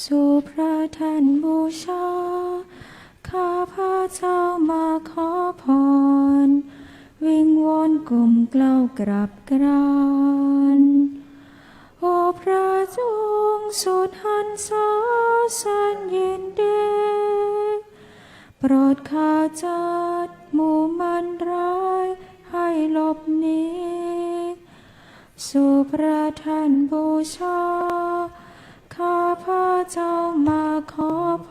สู่พระท่านบูชา ข้าพระเจ้ามาขอพร วิงวอนกลมเกล้ากราบกรานโอพระจงสุดหันษาสันยินดีโปรดข้าจัดหมู่มันร้ายให้หลบหนีสู่พระท่านบูชา ข้าพระเจ้ามาขอพ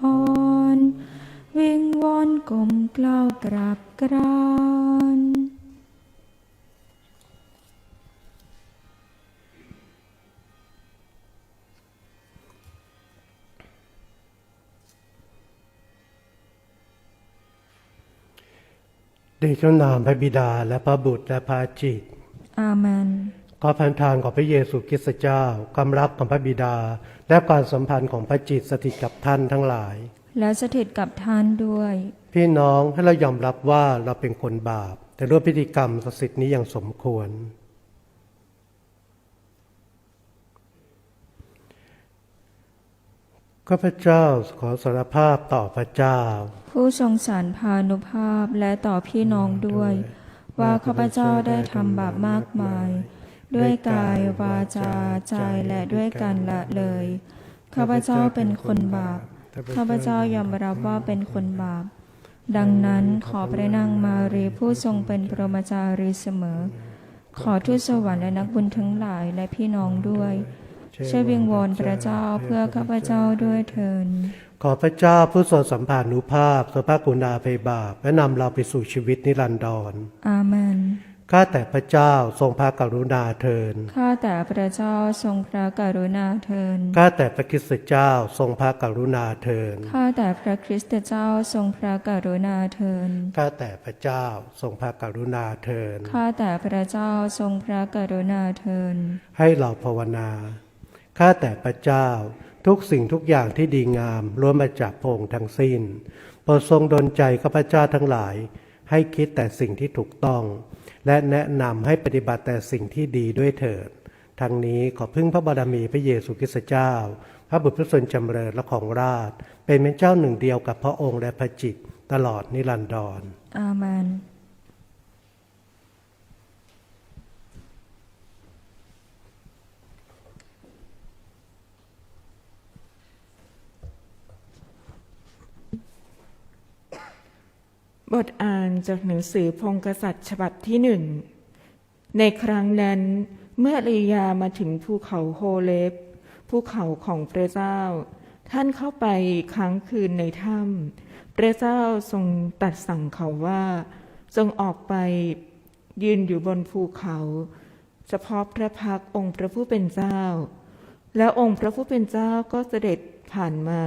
ร วิงวอนกลมเกล้าวกราบกรานเดชะนามพระบิดาและพระบุตรและพระจิต อาเมน ขอพันทานของพระเยซูคริสต์เจ้ากำรับของพระบิดา และการสัมพันธ์ของพระจิตสถิตกับท่านทั้งหลาย และสถิตกับท่านด้วย พี่น้องให้เรายอมรับว่าเราเป็นคนบาป แต่ร่วมพิธีกรรมศักดิ์สิทธิ์นี้อย่างสมควร ข้าพเจ้าขอสารภาพต่อพระเจ้า ผู้ทรงสารพานุภาพและต่อพี่น้องด้วย ว่าข้าพเจ้าได้ทำบาปมากมาย ด้วยกายวาจาใจและด้วยการละเลย ข้าพเจ้าเป็นคนบาป ข้าพเจ้ายอมรับว่าเป็นคนบาป ดังนั้นขอพระนางมารีผู้ทรงเป็นปรมาจารีเสมอ ขอทูตสวรรค์และนักบุญทั้งหลายและพี่น้องด้วยช่วยวิงวอนพระเจ้าเพื่อข้าพเจ้าด้วยเถินขอพระเจ้าผู้ทรงสัมผัสนุภาพทรงพระกรุณาภัยบาปและนำเราไปสู่ชีวิตนิรันดรอาเมน ข้าแต่พระเจ้าทรงพระกรุณาเทินข้าแต่พระเจ้าทรงพระกรุณาเทินข้าแต่พระคริสต์เจ้าทรงพระกรุณาเทินข้าแต่พระคริสต์เจ้าทรงพระกรุณาเทินข้าแต่พระเจ้าทรงพระกรุณาเทินข้าแต่พระเจ้าทรงพระกรุณาเทินให้เราภาวนา ข้าแต่พระเจ้าทุกสิ่งทุกอย่างที่ดีงามล้วนมาจากพระองค์ทั้งสิ้นโปรดทรงดลใจข้าพเจ้าทั้งหลาย ให้คิดแต่สิ่งที่ถูกต้อง และแนะนำให้ปฏิบัติแต่สิ่งที่ดีด้วยเถิดทั้งนี้ขอพึ่งพระบารมีพระเยซูคริสต์เจ้า พระบุตรพระสนจำเริญและของราช เป็นเป็นเจ้าหนึ่งเดียวกับพระองค์และพระจิตตลอดนิรันดรอาเมน บทอ่านจากหนังสือพงกษัตริย์ฉบับที่หนึ่ง ในครั้งนั้น เมื่อลียามาถึงภูเขาโฮเลบภูเขาของพระเจ้า ท่านเข้าไปค้างคืนในถ้ำพระเจ้าทรงตัดสั่งเขาว่า จงออกไปยืนอยู่บนภูเขา เฉพาะพระพักองค์พระผู้เป็นเจ้า แล้วองค์พระผู้เป็นเจ้าก็เสด็จผ่านมา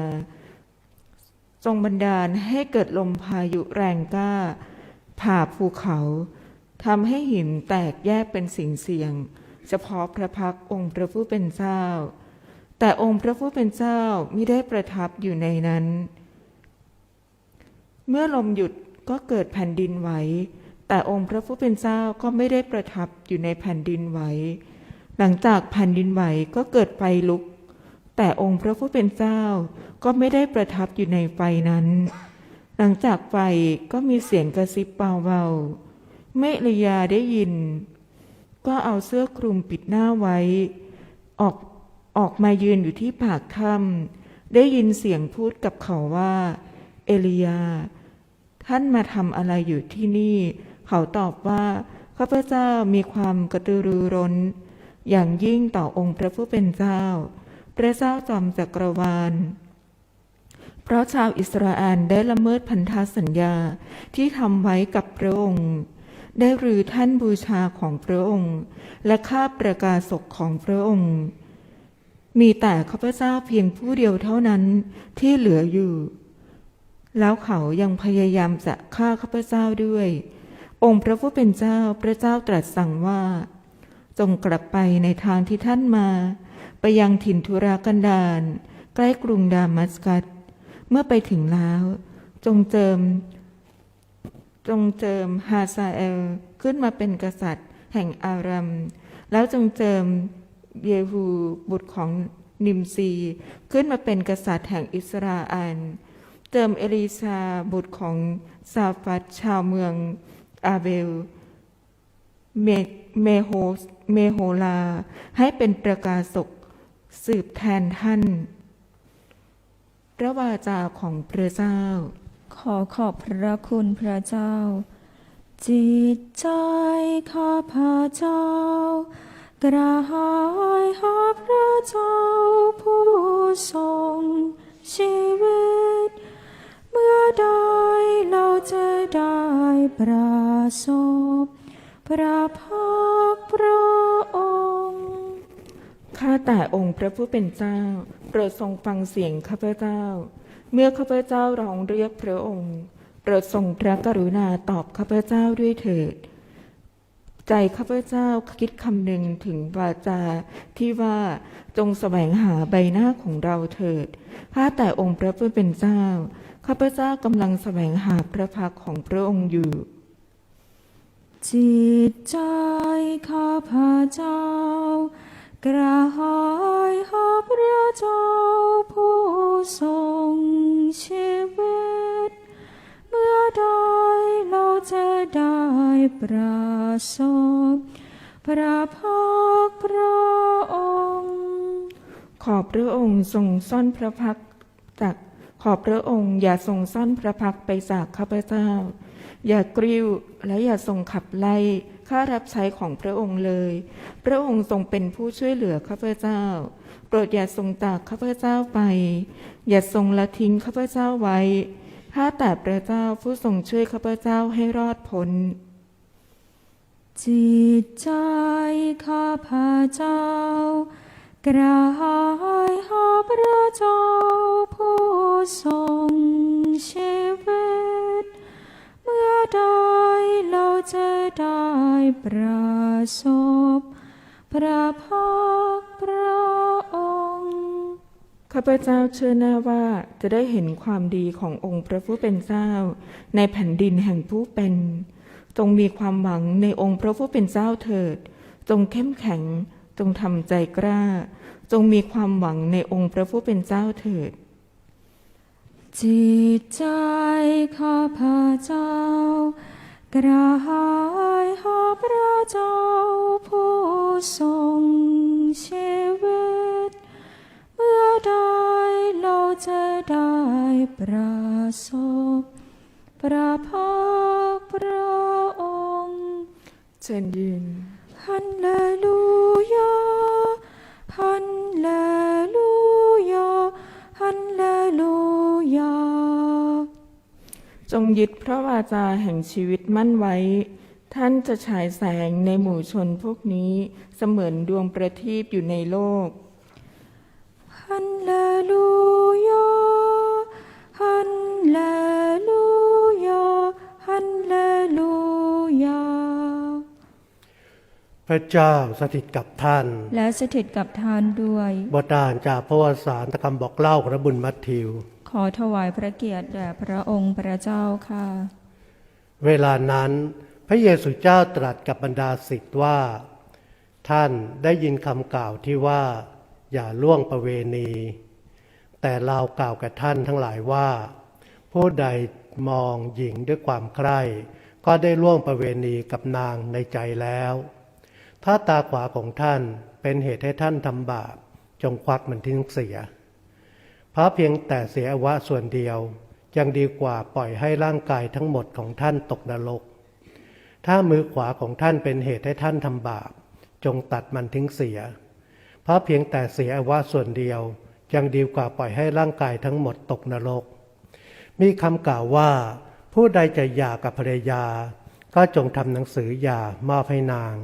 ทรงบันดาลให้เกิดลมพายุแรงกล้า ผ่าภูเขาทำให้หินแตกแยกเป็นสิ่งเสียง เฉพาะพระพักองค์พระผู้เป็นเจ้า แต่องค์พระผู้เป็นเจ้ามิได้ประทับอยู่ในนั้น เมื่อลมหยุดก็เกิดแผ่นดินไหว แต่องค์พระผู้เป็นเจ้าก็ไม่ได้ประทับอยู่ในแผ่นดินไหว หลังจากแผ่นดินไหวก็เกิดไฟลุก แต่องค์พระผู้เป็นเจ้าก็ไม่ได้ประทับอยู่ในไฟนั้น หลังจากไฟก็มีเสียงกระซิบเบาๆเมลยาได้ยิน ก็เอาเสื้อคลุมปิดหน้าไว้ ออกออกมายืนอยู่ที่ปากถ้ำได้ยินเสียงพูดกับเขาว่า เอลียา ท่านมาทำอะไรอยู่ที่นี่ เขาตอบว่าข้าพเจ้ามีความกระตือรือร้น อย่างยิ่งต่อองค์พระผู้เป็นเจ้า พระเจ้าจอมจักรวาล เพราะชาวอิสราเอลได้ละเมิดพันธสัญญาที่ทำไว้กับพระองค์ ได้รือท่านบูชาของพระองค์ และข้าประกาศกของพระองค์ มีแต่ข้าพเจ้าเพียงผู้เดียวเท่านั้นที่เหลืออยู่ แล้วเขายังพยายามจะฆ่าข้าพเจ้าด้วย องค์พระผู้เป็นเจ้าพระเจ้าตรัสสั่งว่า จงกลับไปในทางที่ท่านมา ไปยังถิ่นทุรากันดารใกล้กรุงดามัสกัส เมื่อไปถึงแล้ว จงเจิม จงเจิมฮาซาเอลขึ้นมาเป็นกษัตริย์ แห่งอารัม แล้วจงเจิมเยฮูบุตรของนิมซี ขึ้นมาเป็นกษัตริย์แห่งอิสราเอลเติมเอลีซาบุตรของซาฟัดชาวเมืองอาเบลเมเมโฮเมโฮลา ให้เป็นประกาศก สืบแทนท่าน พระวาจาของพระเจ้า ขอขอบพระคุณพระเจ้า จิตใจข้าพระเจ้า กระหายหาพระเจ้าผู้ทรงชีวิต เมื่อใดเราจะได้ประสบพระพักตร์พระ ข้าแต่องค์พระผู้เป็นเจ้า โปรดทรงฟังเสียงข้าพเจ้า เมื่อข้าพเจ้าร้องเรียกพระองค์ โปรดทรงพระกรุณาตอบข้าพเจ้าด้วยเถิด ใจข้าพเจ้าคิดคำหนึ่งถึงวาจาที่ว่าจงแสวงหาใบหน้าของเราเถิด ข้าแต่องค์พระผู้เป็นเจ้า ข้าพเจ้ากำลังแสวงหาพระพักของพระองค์อยู่จิตใจข้าพระเจ้า กระหายหาพระเจ้าผู้ทรงชีวิต เมื่อใดเราจะได้ประสบพระพักพระองค์ ขอบพระองค์ทรงซ่อนพระพักจากขอบพระองค์อย่าทรงซ่อนพระพักไปจากข้าพเจ้า อย่ากริ้วและอย่าทรงขับไล่ ข้ารับใช้ของพระองค์เลย พระองค์ทรงเป็นผู้ช่วยเหลือข้าพเจ้า โปรดอย่าทรงจากข้าพเจ้าไป อย่าทรงละทิ้งข้าพเจ้าไว้ข้าแต่พระเจ้าผู้ทรงช่วยข้าพเจ้าให้รอดพ้น จิตใจข้าพระเจ้ากระหาย ประสบพระพักพระองค์ ข้าพเจ้าเชื่อแน่ว่าจะได้เห็นความดีขององค์พระผู้เป็นเจ้า ในแผ่นดินแห่งผู้เป็น จงมีความหวังในองค์พระผู้เป็นเจ้าเถิด จงเข้มแข็ง จงทำใจกล้า จงมีความหวังในองค์พระผู้เป็นเจ้าเถิดจิตใจข้าพเจ้า กระหายหาพระเจ้าผู้ทรงชีวิต เมื่อใดเราจะได้ประสบพระพักตร์พระองค์เชิญยืนฮัลเลลู จงยึดพระวาจาแห่งชีวิตมั่นไว้ ท่านจะฉายแสงในหมู่ชนพวกนี้เสมือนดวงประทีปอยู่ในโลกฮัลเลลูยาฮัลเลลูยาฮัลเลลูยาพระเจ้าสถิตกับท่าน และสถิตกับท่านด้วยบทอ่านจากพระวสารตะคำบอกเล่าของพระบุญมัทธิวข อถวายพระเกียรติแด่พระองค์พระเจ้าค่ะ เวลานั้นพระเยซูเจ้าตรัสกับบรรดาศิษย์ว่า ท่านได้ยินคำกล่าวที่ว่า อย่าล่วงประเวณี แต่เรากล่าวกับท่านทั้งหลายว่า ผู้ใดมองหญิงด้วยความใคร่ก็ได้ล่วงประเวณีกับนางในใจแล้ว ถ้าตาขวาของท่านเป็นเหตุให้ท่านทำบาป จงควักมันทิ้งเสีย เพราะเพียงแต่เสียอวะส่วนเดียว ยังดีกว่าปล่อยให้ร่างกายทั้งหมดของท่านตกนรก ถ้ามือขวาของท่านเป็นเหตุให้ท่านทำบาป จงตัดมันทิ้งเสีย เพราะเพียงแต่เสียอวะส่วนเดียว ยังดีกว่าปล่อยให้ร่างกายทั้งหมดตกนรก มีคำกล่าวว่า ผู้ใดจะหย่ากับภรรยา ก็จงทำหนังสือหย่ามอบให้นาง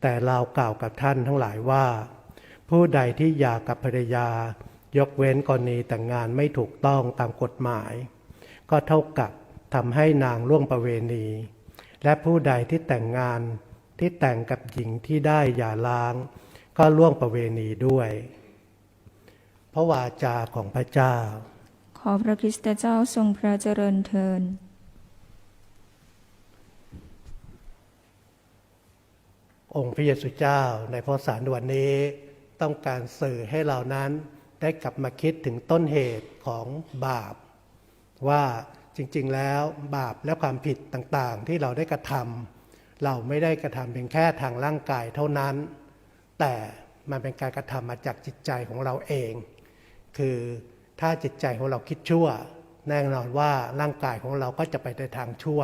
แต่เรากล่าวกับท่านทั้งหลายว่า ผู้ใดที่หย่ากับภรรยา ยกเว้นกรณีแต่งงานไม่ถูกต้องตามกฎหมาย ก็เท่ากับทำให้นางล่วงประเวณี และผู้ใดที่แต่งงานที่แต่งกับหญิงที่ได้หย่าร้าง ก็ล่วงประเวณีด้วย พระวาจาของพระเจ้า ขอพระคริสตเจ้าทรงพระเจริญเทินองค์พระเยซูเจ้าในพระสารวันนี้ต้องการสื่อให้เรานั้น ได้กลับมาคิดถึงต้นเหตุของบาป ว่าจริงๆแล้วบาปและความผิดต่างๆ ที่เราได้กระทำเราไม่ได้กระทำเพียงแค่ทางร่างกายเท่านั้น แต่มันเป็นการกระทำมาจากจิตใจของเราเอง คือถ้าจิตใจของเราคิดชั่ว แน่นอนว่าร่างกายของเราก็จะไปในทางชั่ว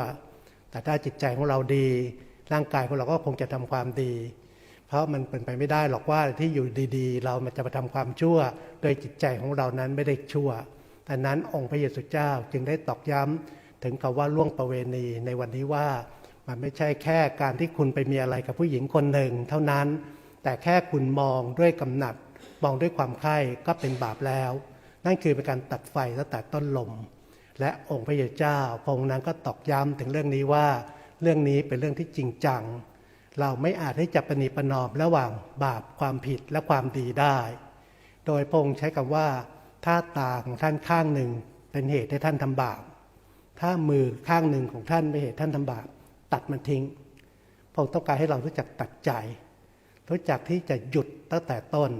แต่ถ้าจิตใจของเราดี ร่างกายของเราก็คงจะทำความดี เพราะมันเป็นไปไม่ได้หรอกว่าที่อยู่ดีๆ เรามันจะมาทำความชั่ว โดยจิตใจของเรานั้นไม่ได้ชั่วดังนั้นองค์พระเยซูเจ้าจึงได้ตอกย้ำถึงคำว่าล่วงประเวณีในวันนี้ว่ามันไม่ใช่แค่การที่คุณไปมีอะไรกับผู้หญิงคนหนึ่ง เท่านั้น แต่แค่คุณมองด้วยกำหนัด มองด้วยความใคร่ก็เป็นบาปแล้ว นั่นคือเป็นการตัดไฟตั้งแต่ต้นลม และองค์พระเยซูเจ้าพระองค์นั้นก็ตอกย้ำถึงเรื่องนี้ว่า เรื่องนี้เป็นเรื่องที่จริงจัง เราไม่อาจที่จะประนีประนอมระหว่างบาปความผิดและความดีได้ โดยพงค์ใช้คำว่า ถ้าตาของท่านข้างหนึ่งเป็นเหตุให้ท่านทำบาป ถ้ามือข้างหนึ่งของท่านเป็นเหตุท่านทำบาป ตัดมันทิ้งพระองค์ต้องการให้เรารู้จักตัดใจ รู้จักที่จะหยุดตั้งแต่ต้น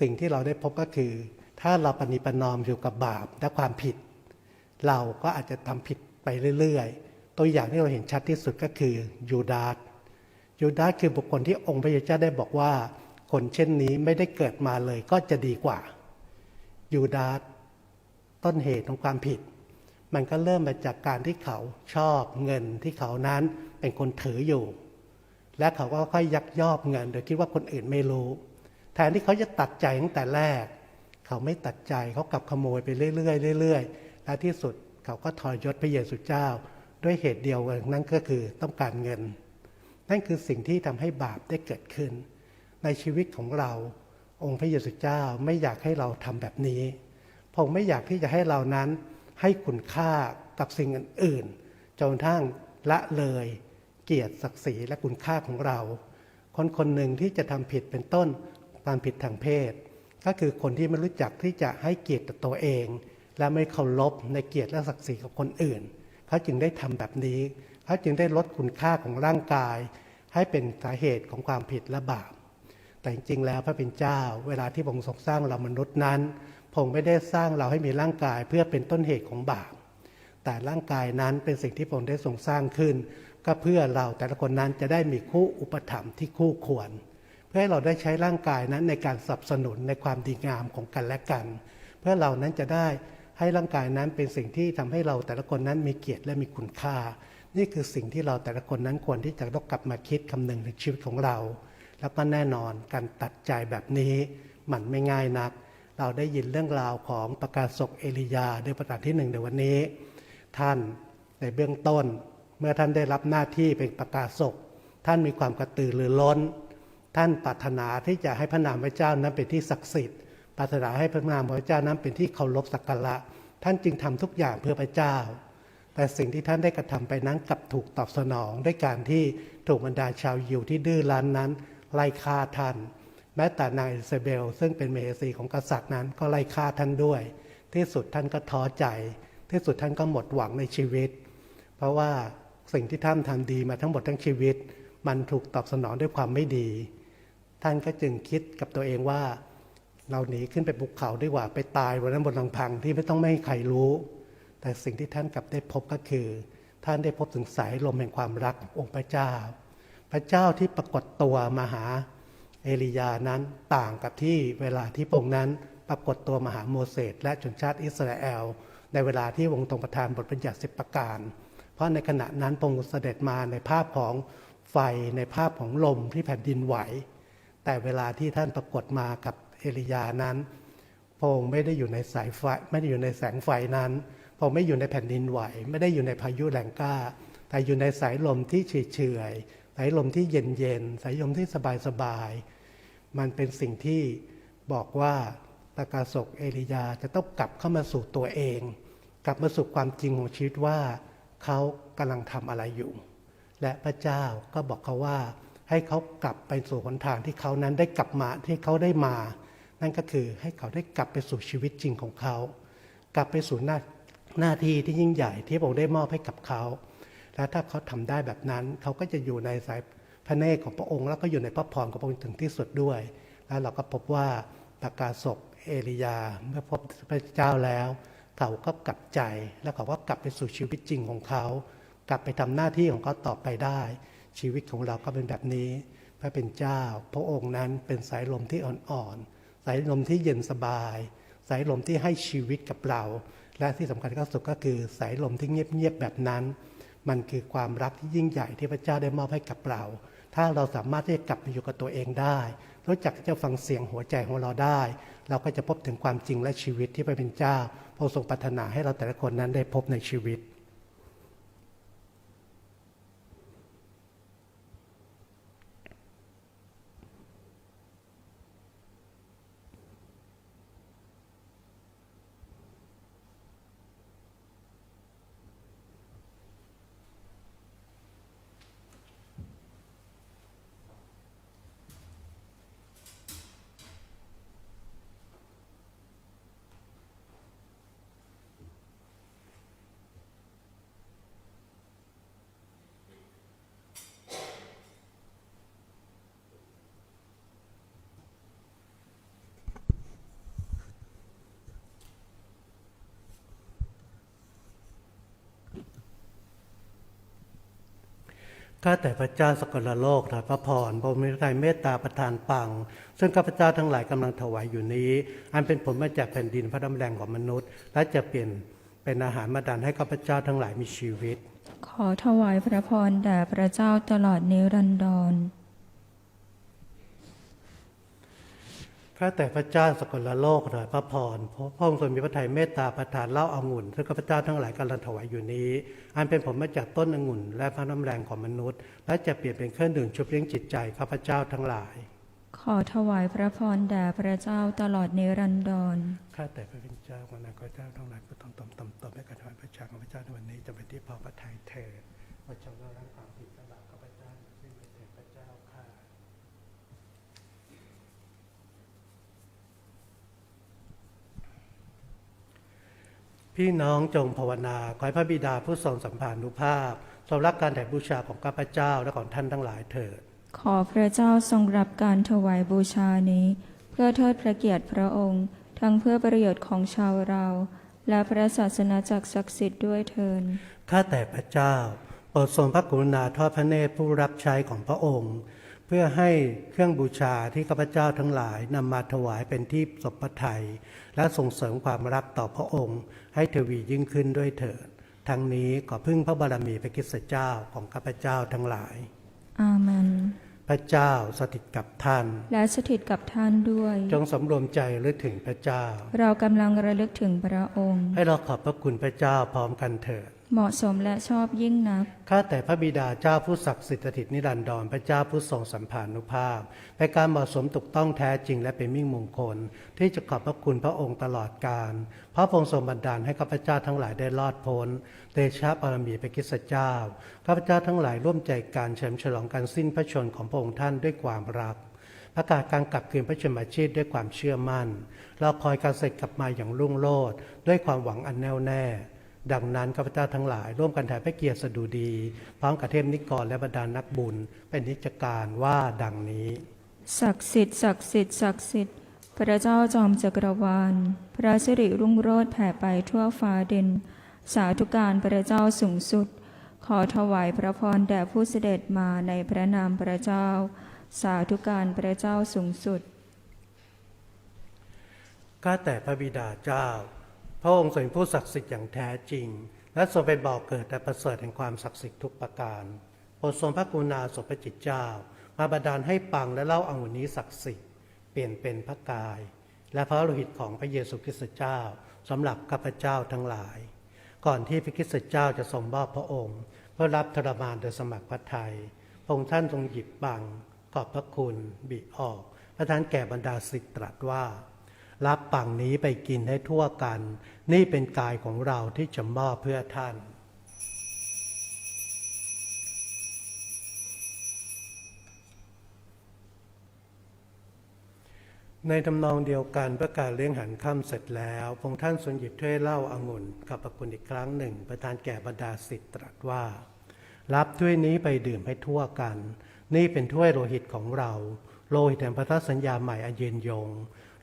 สิ่งที่เราได้พบก็คือ ถ้าเราปณิประนอมอยู่กับบาปและความผิด เราก็อาจจะทำผิดไปเรื่อย ๆ ตัวอย่างที่เราเห็นชัดที่สุดก็คือยูดาส ยูดาสคือบุคคลที่องค์พระเยซูเจ้าได้บอกว่า คนเช่นนี้ไม่ได้เกิดมาเลยก็จะดีกว่า ยูดาสต้นเหตุของความผิด มันก็เริ่มมาจากการที่เขาชอบเงินที่เขานั้นเป็นคนถืออยู่ และเขาก็ค่อยยักยอกเงิน โดยคิดว่าคนอื่นไม่รู้ แทนที่เขาจะตัดใจตั้งแต่แรก เขาไม่ตัดใจเขากลับขโมยไปเรื่อยๆเรื่อยๆและที่สุดเขาก็ทรยศพระเยซูเจ้า ด้วยเหตุเดียวกันนั่นก็คือต้องการเงิน นั่นคือสิ่งที่ทำให้บาปได้เกิดขึ้น ในชีวิตของเรา องค์พระเยซูเจ้าไม่อยากให้เราทำแบบนี้พระองค์ไม่อยากที่จะให้เรานั้นให้คุณค่ากับสิ่งอื่นๆจนทั่งละเลย เกียรติศักดิ์ศรีและคุณค่าของเรา คนคนหนึ่งที่จะทำผิดเป็นต้นความผิดทางเพศ ก็คือคนที่ไม่รู้จักที่จะให้เกียรติตัวเอง และไม่เคารพในเกียรติและศักดิ์ศรีของคนอื่น เขาจึงได้ทำแบบนี้ เขาจึงได้ลดคุณค่าของร่างกาย ให้เป็นสาเหตุของความผิดและบาป แต่จริงๆแล้วพระเป็นเจ้า เวลาที่พระองค์ทรงสร้างเรามนุษย์นั้นพระองค์ไม่ได้สร้างเราให้มีร่างกายเพื่อเป็นต้นเหตุของบาป แต่ร่างกายนั้นเป็นสิ่งที่พระองค์ได้ทรงสร้างขึ้น ก็เพื่อเราแต่ละคนนั้นจะได้มีคู่อุปถัมภ์ที่คู่ควร เพื่อให้เราได้ใช้ร่างกายนั้นในการสนับสนุนในความดีงามของกันและกัน เพื่อเรานั้นจะได้ให้ร่างกายนั้นเป็นสิ่งที่ทำให้เราแต่ละคนนั้นมีเกียรติและมีคุณค่า นี่คือสิ่งที่เราแต่ละคนนั้นควรที่จะต้องกลับมาคิดคำนึงในชีวิตของเรา แล้วก็แน่นอนการตัดใจแบบนี้มันไม่ง่ายนัก เราได้ยินเรื่องราวของประกาศกเอลียาในประการที่หนึ่งในวันนี้ ท่านในเบื้องต้น เมื่อท่านได้รับหน้าที่เป็นประกาศกท่านมีความกระตือรือร้น ท่านปรารถนาที่จะให้พระนามพระเจ้านั้นเป็นที่ศักดิ์สิทธิ์ปรารถนาให้พระนามพระเจ้านั้นเป็นที่เคารพสักการะท่านจึงทำทุกอย่างเพื่อพระเจ้า แต่สิ่งที่ท่านได้กระทำไปนั้นกลับถูกตอบสนองด้วยการที่ถูกบรรดาชาวยิวที่ดื้อรั้นนั้น ไล่ฆ่าท่าน แม้แต่นางอิซาเบล ซึ่งเป็นเมเหสีของกษัตริย์นั้นก็ไล่ฆ่าท่านด้วย ที่สุดท่านก็ท้อใจ ที่สุดท่านก็หมดหวังในชีวิต เพราะว่าสิ่งที่ท่านทำดีมาทั้งหมดทั้งชีวิต มันถูกตอบสนองด้วยความไม่ดี ท่านก็จึงคิดกับตัวเองว่า เราหนีขึ้นไปภูเขาดีกว่าไปตายบนนั้นบนลำพังที่ไม่ต้องไม่ให้ใครรู้ แต่สิ่งที่ท่านกลับได้พบก็คือ ท่านได้พบถึงสายลมแห่งความรักขององค์พระเจ้า พระเจ้าที่ปรากฏตัวมาหาเอลียานั้นต่างกับที่เวลาที่พระองค์นั้นปรากฏตัวมาหาโมเสสและชนชาติอิสราเอล ในเวลาที่วงค์ทรงประทานบทบัญญัติสิบประการ เพราะในขณะนั้นพระองค์เสด็จมาในภาพของไฟในภาพของลมที่แผ่นดินไหว แต่เวลาที่ท่านปรากฏมากับเอลียานั้นพระองค์ไม่ได้อยู่ในสายไฟไม่ได้อยู่ในแสงไฟนั้น พอไม่อยู่ในแผ่นดินไหว ไม่ได้อยู่ในพายุแรงกล้า แต่อยู่ในสายลมที่เฉยๆสายลมที่เย็นๆสายลมที่สบายๆมันเป็นสิ่งที่บอกว่าตากาศกเอลียาจะต้องกลับเข้ามาสู่ตัวเอง กลับมาสู่ความจริงของชีวิตว่าเขากำลังทำอะไรอยู่ และพระเจ้าก็บอกเขาว่า ให้เขากลับไปสู่หนทางที่เขานั้นได้กลับมาที่เขาได้มา นั่นก็คือให้เขาได้กลับไปสู่ชีวิตจริงของเขา กลับไปสู่หน้า หน้าที่ที่ยิ่งใหญ่ที่พระองค์ได้มอบให้กับเขา และถ้าเขาทำได้แบบนั้น เขาก็จะอยู่ในสายพระเนตรของพระองค์ แล้วก็อยู่ในพระพรของพระองค์ถึงที่สุดด้วย แล้วเราก็พบว่าประกาศกเอลียาเมื่อพบพระเจ้าแล้ว เขาก็กลับใจ แล้วเขาก็กลับไปสู่ชีวิตจริงของเขา กลับไปทำหน้าที่ของเขาต่อไปได้ ชีวิตของเราก็เป็นแบบนี้ พระเป็นเจ้า พระองค์นั้นเป็นสายลมที่อ่อนๆสายลมที่เย็นสบาย สายลมที่ให้ชีวิตกับเรา และที่สำคัญที่สุดก็คือสายลมที่เงียบๆแบบนั้น มันคือความรักที่ยิ่งใหญ่ที่พระเจ้าได้มอบให้กับเรา ถ้าเราสามารถที่จะกลับมาอยู่กับตัวเองได้ รู้จักที่จะฟังเสียงหัวใจของเราได้ เราก็จะพบถึงความจริงและชีวิตที่พระเป็นเจ้าพระองค์ทรงปรารถนาให้เราแต่ละคนนั้นได้พบในชีวิต ข้าแต่พระเจ้าสกลโลกถอยพระพรพระมิตระทัยเมตตาประทานปัง ซึ่งข้าพเจ้าทั้งหลายกำลังถวายอยู่นี้ อันเป็นผลมาจากแผ่นดินพระดำแรงของมนุษย์ และจะเปลี่ยนเป็นอาหารมาดันให้ข้าพเจ้าทั้งหลายมีชีวิต ขอถวายพระพรแด่พระเจ้าตลอดนิรันดร ข้าแต่พระเจ้าสกลโลกถอยพระพรพระองค์ทรงมีพระทัยเมตตาประทานเหล้าอางุ่นซึ่งข้าพเจ้าทั้งหลายกำลังถวายอยู่นี้ อันเป็นผลมาจากต้นองุ่น และพระน้ำแรงของมนุษย์ และจะเปลี่ยนเป็นเครื่องดื่มชุบเลี้ยงจิตใจข้าพเจ้าทั้งหลาย ขอถวายพระพรแด่พระเจ้าตลอดนิรันดรข้าแต่พระเป็นเจ้าของนางข้าเจ้าทั้งหลายผู้ต้องตมตมตมให้การถวายพระชาของพระเจ้าในวันนี้จะเป็นที่พอพระทัยเถิดพระเจ้าเราล้างความผิดทั้งหลายข้าพเจ้าซึ่งเป็นเถิดพระเจ้าค่ะ พี่น้องจงภาวนาขอให้พระบิดาผู้ทรงสัมพันธุภาพทรงรับการแด่บูชาของข้าพเจ้าและของท่านทั้งหลายเถิด ขอพระเจ้าทรงรับการถวายบูชานี้ เพื่อเทิดพระเกียรติพระองค์ ทั้งเพื่อประโยชน์ของชาวเรา และพระศาสนาจักรศักดิ์สิทธิ์ด้วยเทินข้าแต่พระเจ้าโปรดทรงพระกรุณาทอดพระเนตรผู้รับใช้ของพระองค์ เพื่อให้เครื่องบูชาที่ข้าพเจ้าทั้งหลายนำมาถวายเป็นที่สพระทัยและส่งเสริมความรักต่อพระองค์ ให้ทวียิ่งขึ้นด้วยเถิดทั้งนี้ขอพึ่งพระบารมีพระคริสตเจ้าของข้าพเจ้าทั้งหลาย อาเมนพระเจ้าสถิตกับท่าน และสถิตกับท่านด้วย จงสำรวมใจระลึกถึงพระเจ้า เรากำลังระลึกถึงพระองค์ ให้เราขอบพระคุณพระเจ้าพร้อมกันเถิด เหมาะสมและชอบยิ่งนัก ข้าแต่พระบิดาเจ้าผู้ศักดิ์สิทธิ์ถิตนิรันดรพระเจ้าผู้ทรงสัมพันธุภาพในการเหมาะสมถูกต้องแท้จริงและเป็นมิ่งมงคล ที่จะขอบพระคุณพระองค์ตลอดกาลพระองค์ทรงบันดาลให้ข้าพเจ้าทั้งหลายได้รอดพ้นเดชะบารมีพระคริสเจ้าข้าพเจ้าทั้งหลายร่วมใจการเฉลิมฉลองการสิ้นพระชนของพระองค์ท่านด้วยความรักประกาศการกลับคืนพระชนมาชีพด้วยความเชื่อมั่นเราคอยการเสร็จกลับมาอย่างรุ่งโรจน์ด้วยความหวังอันแน่วแน่ ดังนั้นข้าพเจ้าทั้งหลาย ร่วมกันถ่ายพระเกียรติสดุดี พร้อมกับเทพนิกรและบรรดานักบุญ เป็นนิจการว่าดังนี้ ศักดิ์สิทธิ์ศักดิ์สิทธิ์ศักดิ์สิทธิ์พระเจ้าจอมจักรวาล พระสิริรุ่งโรจน์แผ่ไปทั่วฟ้าดินสาธุการพระเจ้าสูงสุด ขอถวายพระพรแด่ผู้เสด็จมาในพระนามพระเจ้า สาธุการพระเจ้าสูงสุด ข้าแต่พระบิดาเจ้า พระองค์ทรงเป็นผู้ศักดิ์สิทธิ์อย่างแท้จริง และทรงเป็นบ่อกเกิดแต่ประเสริฐแห่งความศักดิ์สิทธิ์ทุกประการโปรดทรงพระกรุณาสมพระจิตเจ้า มาบันดาลให้ปังและเล่าอังุนี้ศักดิ์สิทธิ์เปลี่ยนเป็นพระกาย และพระโลหิตของพระเยซูคริสต์เจ้าสำหรับข้าพเจ้าทั้งหลาย ก่อนที่พระคริสต์เจ้าจะทรงมอบพระองค์เพื่อรับทรมานโดยสมัครพระทัยพระองค์ท่านทรงหยิบบังขอบพระคุณบิออก ประทานแก่บรรดาศิษย์ตรัสว่า รับปังนี้ไปกินให้ทั่วกัน นี่เป็นกายของเราที่จะมอบเพื่อท่านในทำนองเดียวกันประกาศเลี้ยงหันค่ำเสร็จแล้วพระองค์ท่านทรงหยิบถ้วยเหล้าอางุ่นกับพระคุณอีกครั้งหนึ่ง ประทานแก่บรรดาศิษย์ตรัสว่า รับถ้วยนี้ไปดื่มให้ทั่วกัน นี่เป็นถ้วยโลหิตของเรา โลหิตแห่งพันธสัญญาใหม่อันยืนยง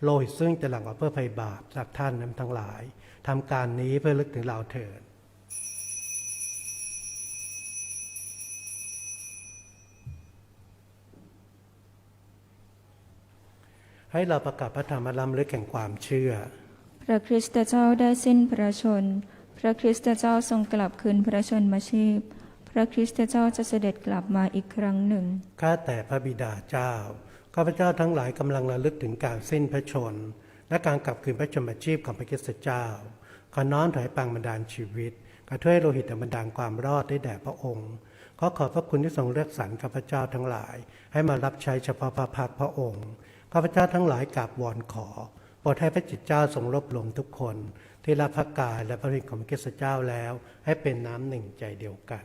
โลหิตซึ่งจะหลั่งออกเพื่อภัยบาปจากท่านนั้นทั้งหลายทำการนี้เพื่อลึกถึงเราเถิดให้เราประกาศพระธรรมล้ำลึกแห่งความเชื่อ พระคริสตเจ้าได้สิ้นพระชน พระคริสตเจ้าทรงกลับคืนพระชนมาชีพ พระคริสตเจ้าจะเสด็จกลับมาอีกครั้งหนึ่ง ข้าแต่พระบิดาเจ้า ข้าพเจ้าทั้งหลายกำลังระลึกถึงการสิ้นพระชน และการกลับคืนพระชนมชีพของพระคิสตเจ้า ขอน้อมถอยปังบันดาลชีวิตกระถ้วยโลหิตบันดาลความรอดได้แด่พระองค์ขอขอบพระคุณที่ทรงเลือกสรรข้าพเจ้าทั้งหลาย ให้มารับใช้เฉพาะพระพักพระองค์ข้าพเจ้าทั้งหลายกราบวอนขอโปรดให้พระจิตเจ้าทรงรบรวมทุกคน ที่รับพระกายและพระฤทธิ์ของพระคิสตเจ้าแล้ว ให้เป็นน้ำหนึ่งใจเดียวกัน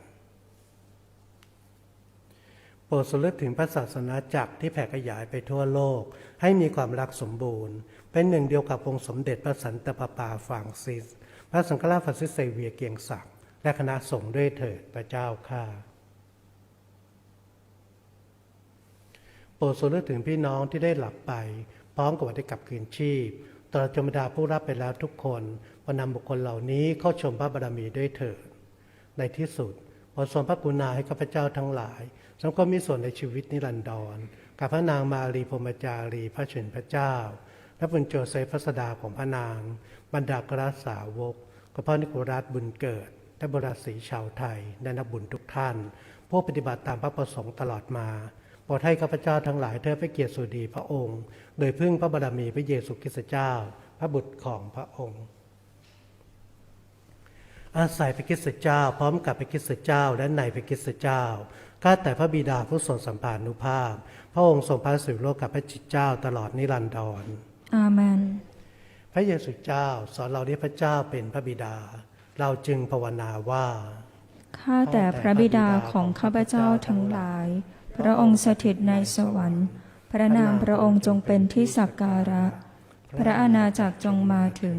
โปรดสลึกถึงพระศาสนาจักรที่แผ่ขยายไปทั่วโลก ให้มีความรักสมบูรณ์ เป็นหนึ่งเดียวกับองค์สมเด็จพระสันตะปาปาฟรางซิส พระสังฆราชฟรานซิสเซเวียเกียงศักดิ์และคณะสงฆ์ด้วยเถิดพระเจ้าข้าโปรดสำนึกถึงพี่น้องที่ได้หลับไป พร้อมกับวันได้กลับคืนชีพตลอดจนบรรดาผู้รับไปแล้วทุกคนประนำบุคคลเหล่านี้เข้าชมพระบารมีด้วยเถิดในที่สุด โปรดทรงพระกรุณาให้ข้าพเจ้าทั้งหลายสมก็มีส่วนในชีวิตนิรันดรกับพระนางมารีพรมจารีพระเฉินพระเจ้า และบุญโจเซฟพระสดาของพระนาง บรรดากราสาวกกับพระนิโครัสบุญเกิดและบราศีชาวไทยและนักบุญทุกท่าน ผู้ปฏิบัติตามพระประสงค์ตลอดมาโปรดให้ข้าพเจ้าทั้งหลายเธอพระเกียรติสุดีพระองค์ โดยพึ่งพระบารมีพระเยซูคริสต์เจ้า พระบุตรของพระองค์ อาศัยพระคริสต์เจ้า พร้อมกับพระคริสต์เจ้า และในพระคริสต์เจ้าข้าแต่พระบิดาผู้ทรงสัมปานุภาพ พระองค์ทรงพระสิริโลกกับพระจิตเจ้าตลอดนิรันดรอาเมนพระเยซูเจ้าสอนเราที่พระเจ้าเป็นพระบิดา เราจึงภาวนาว่าข้าแต่พระบิดาของข้าพเจ้าทั้งหลาย พระองค์สถิตในสวรรค์ พระนามพระองค์จงเป็นที่สักการะ พระอาณาจักรจงมาถึง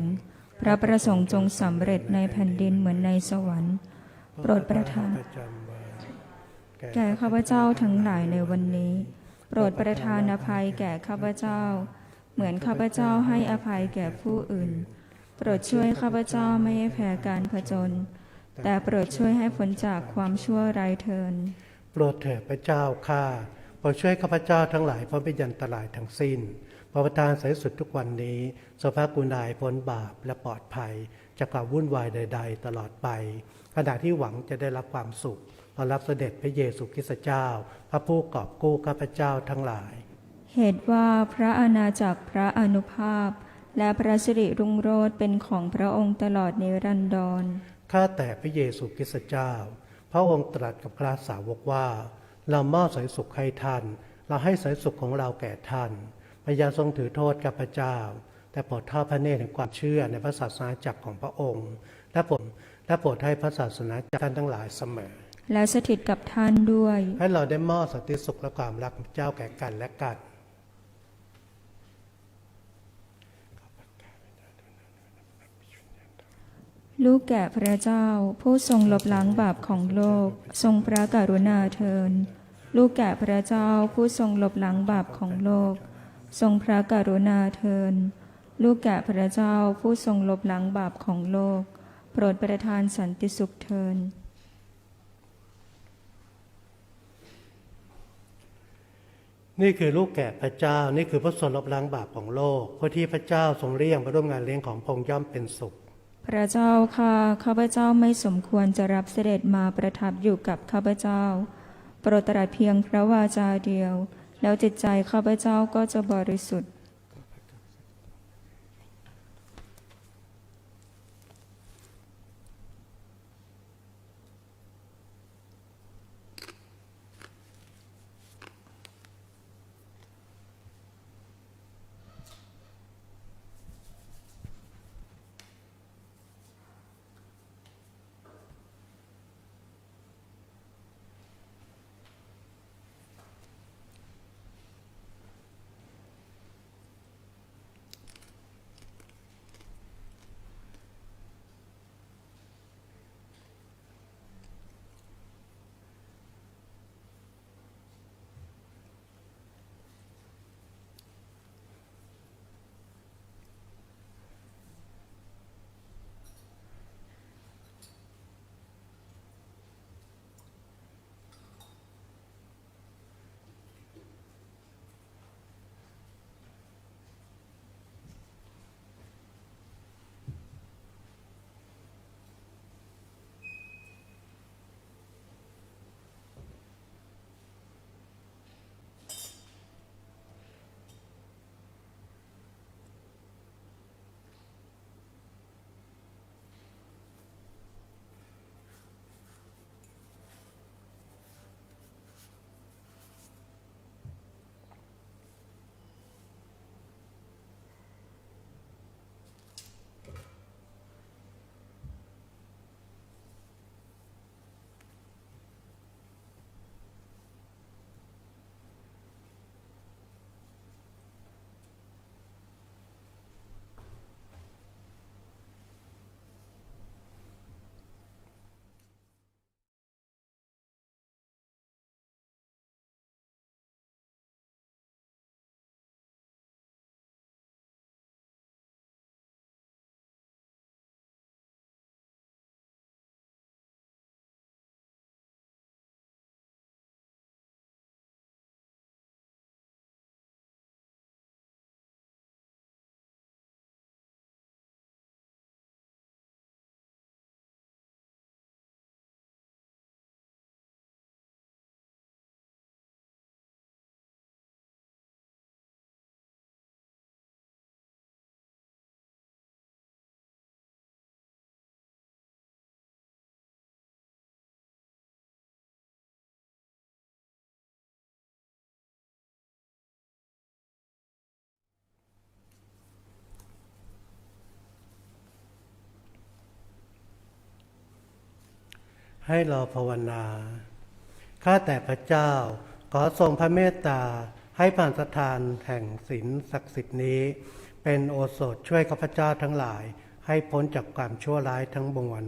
พระประสงค์จงสำเร็จในแผ่นดินเหมือนในสวรรค์ โปรดประทานแก่ข้าพเจ้าทั้งหลายในวันนี้ โปรดประทานอภัยแก่ข้าพเจ้า เหมือนข้าพเจ้าให้อภัยแก่ผู้อื่น โปรดช่วยข้าพเจ้าไม่ให้แพ้การผจญแต่โปรดช่วยให้พ้นจากความชั่วร้ายเทิน โปรดเถิดพระเจ้าข้าโปรดช่วยข้าพเจ้าทั้งหลายเพ้นไปยันตรายทั้งสิ้น โปรดประทานสายสุดทุกวันนี้สภาพกุณายพ้นบาปและปลอดภัยจากความวุ่นวายใด ๆ ตลอดไปขณะที่หวังจะได้รับความสุขตอนรับเสด็จพระเยซูคริสต์เจ้า พระผู้กอบกู้ข้าพเจ้าทั้งหลาย เหตุว่าพระอาณาจักรพระอนุภาพ และพระสิริรุ่งโรจน์เป็นของพระองค์ตลอดนิรันดรข้าแต่พระเยซูคริสต์เจ้า พระองค์ตรัสกับพระสาวกว่า เรามอบสายสุขให้ท่าน เราให้สายสุขของเราแก่ท่านพ ระยาทรงถือโทษกับพระเจ้า แต่โปรดทอดพระเนตรแห่งความเชื่อในพระศาสนาจักรของพระองค์ และโปรดและโปรดให้พระศาสนาจักรท่านทั้งหลายเสมอ และสถิตกับท่านด้วย ให้เราได้มอบสันติสุขและความรักของเจ้าแก่กันและกันลูกแก่พระเจ้า ผู้ทรงลบล้างบาปของโลก ทรงพระกรุณาเทิน ลูกแก่พระเจ้าผู้ทรงลบล้างบาปของโลก ทรงพระกรุณาเทิน ลูกแก่พระเจ้าผู้ทรงลบล้างบาปของโลก โปรดประทานสันติสุขเทิน นี่คือลูกแก่พระเจ้า นี่คือพระส่วนลบล้างบาปของโลกเพื่อที่พระเจ้าทรงเรียกมาร่วมงานเลี้ยงของพระองค์ย่อมเป็นสุข พระเจ้าค่ะข้าพเจ้าไม่สมควรจะรับเสด็จมาประทับอยู่กับข้าพเจ้า โปรดตรัสเพียงพระวาจาเดียว แล้วจิตใจข้าพเจ้าก็จะบริสุทธิ์ ให้เราภาวนา ข้าแต่พระเจ้า ขอทรงพระเมตตาให้ผ่านสถานแห่งศีลศักดิ์สิทธิ์นี้ เป็นโอสถช่วยข้าพเจ้าทั้งหลาย ให้พ้นจากความชั่วร้ายทั้งมวล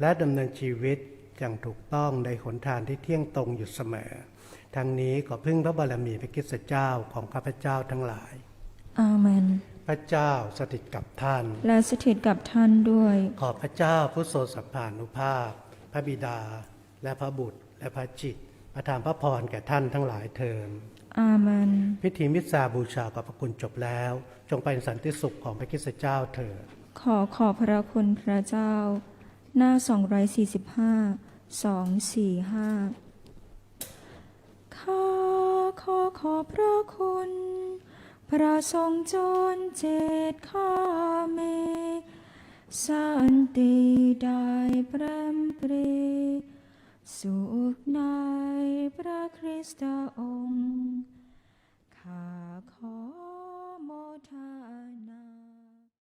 และดำเนินชีวิตอย่างถูกต้องในหนทางที่เที่ยงตรงอยู่เสมอ ทั้งนี้ขอพึ่งพระบารมีพระคริสตเจ้าของข้าพเจ้าทั้งหลาย อาเมน พระเจ้าสถิตกับท่าน และสถิตกับท่านด้วย ขอพระเจ้าผู้ทรงสัมภานุภาพ พระบิดา และพระบุตร และพระจิตประทานพระพรแก่ท่านทั้งหลายเทินอาเมนพิธีมิสซาบูชากับพระคุณจบแล้ว จงเป็นสันติสุขของพระคริสตเจ้าเถิดขอขอบพระคุณพระเจ้า หน้า 245 245 ข้าขอขอบพระคุณ พระทรงจนเจตข้าเม สันติได้พระปรีสุขในพระคริสต์องค์ ข้าขอโมทนา